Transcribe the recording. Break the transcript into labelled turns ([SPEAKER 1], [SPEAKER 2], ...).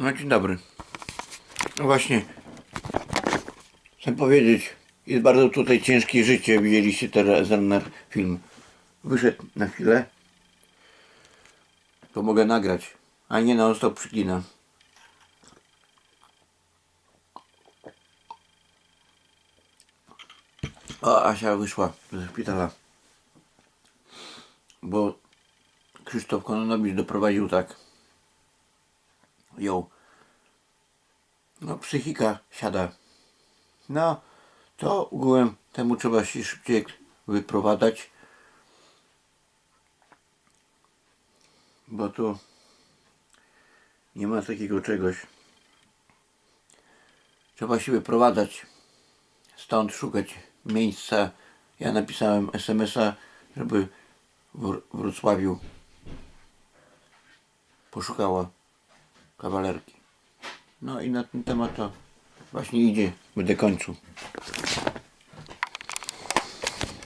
[SPEAKER 1] No dzień dobry. No właśnie. Chcę powiedzieć, jest bardzo tutaj ciężkie życie. Widzieliście teraz ten film. Wyszedł na chwilę. To mogę nagrać. A nie non stop przyklinam. O, Asia wyszła ze szpitala. Bo Krzysztof Kononowicz doprowadził tak ją. No, psychika siada. No, to ogółem temu trzeba się szybciej wyprowadzać. Bo tu nie ma takiego czegoś. Trzeba się wyprowadzać. Stąd szukać miejsca. Ja napisałem SMS-a, żeby w Wr- Wrocławiu poszukała kawalerki. No i na ten temat to właśnie idzie, będę kończył.